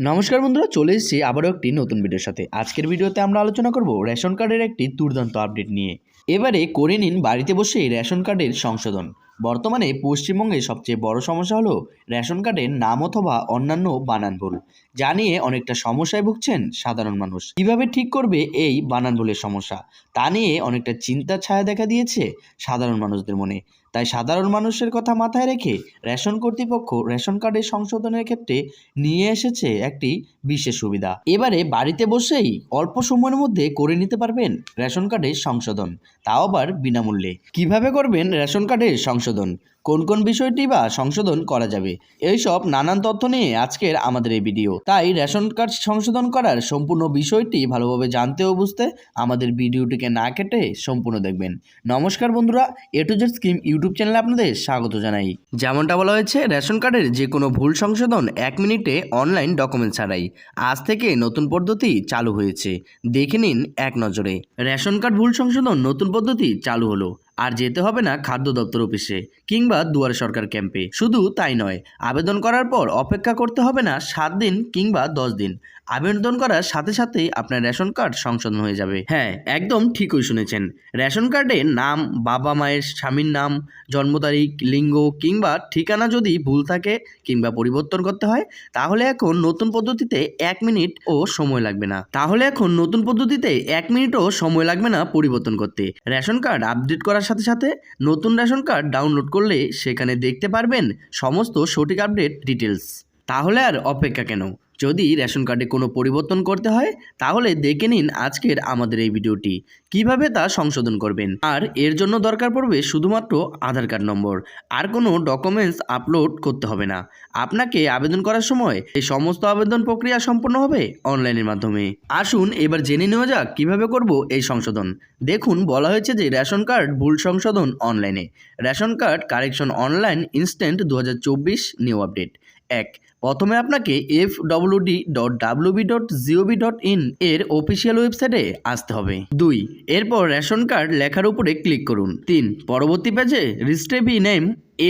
নমস্কার বন্ধুরা, চলে এসেছি আবারও একটি নতুন ভিডিওর সাথে। আজকের ভিডিওতে আমরা আলোচনা করব রেশন কার্ডের একটি দুর্দান্ত আপডেট নিয়ে। এবারে করে নিন বাড়িতে বসেই রেশন কার্ডের সংশোধন। বর্তমানে পশ্চিমবঙ্গে সবচেয়ে বড় সমস্যা হলো রেশন কার্ডের নাম অথবা অন্যান্য বানান ভুল। যা নিয়ে অনেকটা সমস্যায় ভুগছেন সাধারণ মানুষ। কীভাবে ঠিক করবে এই বানান ভুলের সমস্যা? তা নিয়ে অনেকটা চিন্তার ছায়া দেখা দিয়েছে সাধারণ মানুষদের মনে। তাই সাধারণ মানুষের কথা মাথায় রেখে রেশন কর্তৃপক্ষ রেশন কার্ডের সংশোধনের ক্ষেত্রে নিয়ে এসেছে একটি বিশেষ সুবিধা। এবারে বাড়িতে বসেই অল্প সময়ের মধ্যে করে নিতে পারবেন রেশন কার্ডের সংশোধন। তাও আবার বিনামূল্যে। কীভাবে করবেন রেশন কার্ডের সংশোধন? কোন কোন বিষয়টি বা সংশোধন করা যাবে? এইসব নানান তথ্য নিয়ে আজকের আমাদের এই ভিডিও। তাই রেশন কার্ড সংশোধন করার সম্পূর্ণ বিষয়টি ভালোভাবে জানতে ও বুঝতে আমাদের ভিডিওটিকে না কেটে সম্পূর্ণ দেখবেন। নমস্কার বন্ধুরা, A to Z scheme YouTube চ্যানেলে আপনাদের স্বাগত জানাই। যেমনটা বলা হয়েছে, রেশন কার্ডের যে কোনো ভুল সংশোধন এক মিনিটে অনলাইন ডকুমেন্ট ছাড়াই আজ থেকে নতুন পদ্ধতি চালু হয়েছে। দেখে নিন এক নজরে। রেশন কার্ড ভুল সংশোধন নতুন পদ্ধতি চালু হলো। আর যেতে হবে না খাদ্য দপ্তর অফিসে কিংবা দুয়ারে সরকার ক্যাম্পে। শুধু তাই নয়, আবেদন করার পর অপেক্ষা করতে হবে না সাত দিন কিংবা দশ দিন। আবেদন করার সাথে সাথেই আপনার রেশন কার্ড সংশোধন হয়ে যাবে। হ্যাঁ একদম ঠিকই শুনেছেন। রেশন কার্ডে নাম, বাবা মায়ের স্বামীর নাম, জন্ম তারিখ, লিঙ্গ কিংবা ঠিকানা যদি ভুল থাকে কিংবা পরিবর্তন করতে হয়, তাহলে এখন নতুন পদ্ধতিতে এক মিনিট ও সময় লাগবে না। তাহলে এখন নতুন পদ্ধতিতে এক মিনিটও সময় লাগবে না পরিবর্তন করতে। রেশন কার্ড আপডেট করার সাথে সাথে নতুন রেশন কার্ড ডাউনলোড করলে সেখানে দেখতে পারবেন সমস্ত সঠিক আপডেট ডিটেলস তাহলে আর অপেক্ষা কেন? যদি রেশন কার্ডে কোনো পরিবর্তন করতে হয়, তাহলে দেখে নিন আজকের আমাদের এই ভিডিওটি। কীভাবে তা সংশোধন করবেন? আর এর জন্য দরকার পড়বে শুধুমাত্র আধার কার্ড নম্বর। আর কোনো ডকুমেন্টস আপলোড করতে হবে না। আপনাকে আবেদন করার সময় এই সমস্ত আবেদন প্রক্রিয়া সম্পন্ন হবে অনলাইনের মাধ্যমে। আসুন এবার জেনে নেওয়া যাক কীভাবে করব এই সংশোধন। দেখুন, বলা হয়েছে যে রেশন কার্ড ভুল সংশোধন অনলাইনে। Ration card correction online instant দু হাজার চব্বিশ নিউ আপডেট। এক প্রথমে আপনাকে F WD dot WB dot GOB dot in এর অফিসিয়াল ওয়েবসাইটে আসতে হবে। দুই, এরপর রেশন কার্ড লেখার উপরে ক্লিক করুন। তিন, পরবর্তী পেজে রিস্টেবি name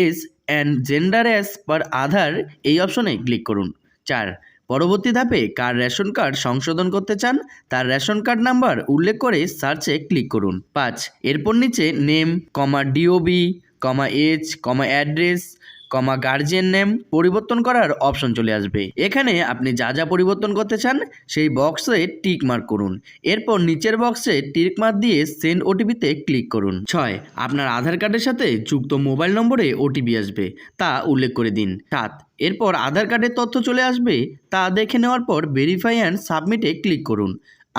age and gender as per Aadhaar এই অপশনে ক্লিক করুন। চার, পরবর্তী ধাপে কার রেশন কার্ড সংশোধন করতে চান, তার রেশন কার্ড নাম্বার উল্লেখ করে সার্চে ক্লিক করুন। পাঁচ, এরপর নিচে name comma DOB comma age comma address comma guardian name পরিবর্তন করার অপশন চলে আসবে। এখানে আপনি যা যা পরিবর্তন করতে চান, সেই বক্সে টিক মার্ক করুন। এরপর নিচের বক্সে টিক মার্ক দিয়ে সেন্ড ওটিপিতে ক্লিক করুন। ছয়, আপনার আধার কার্ডের সাথে যুক্ত মোবাইল নম্বরে ওটিপি আসবে, তা উল্লেখ করে দিন। সাত, এরপর আধার কার্ডের তথ্য চলে আসবে, তা দেখে নেওয়ার পর ভেরিফাই অ্যান্ড সাবমিটে ক্লিক করুন।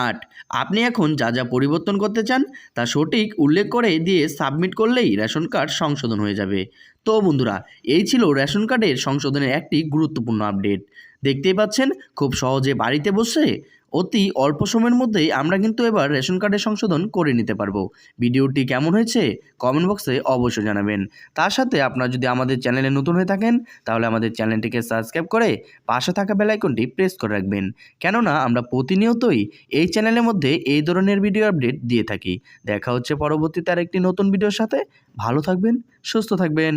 আট। আপনি এখন যা যা পরিবর্তন করতে চান, তা সঠিক উল্লেখ করে দিয়ে সাবমিট করলেই রেশন কার্ড সংশোধন হয়ে যাবে। তো বন্ধুরা, এই ছিল রেশন কার্ডের সংশোধনের একটি গুরুত্বপূর্ণ আপডেট। দেখতেই পাচ্ছেন, খুব সহজে বাড়িতে বসে অতি অল্প সময়ের মধ্যেই আমরা কিন্তু এবার রেশন কার্ডের সংশোধন করে নিতে পারব। ভিডিওটি কেমন হয়েছে কমেন্ট বক্সে অবশ্যই জানাবেন। তার সাথে আপনারা যদি আমাদের চ্যানেলে নতুন হয়ে থাকেন, তাহলে আমাদের চ্যানেলটিকে সাবস্ক্রাইব করে পাশে থাকা বেলাইকনটি প্রেস করে রাখবেন। কেননা আমরা প্রতিনিয়তই এই চ্যানেলের মধ্যে এই ধরনের ভিডিও আপডেট দিয়ে থাকি। দেখা হচ্ছে পরবর্তীতে আর একটি নতুন ভিডিওর সাথে। ভালো থাকবেন, সুস্থ থাকবেন।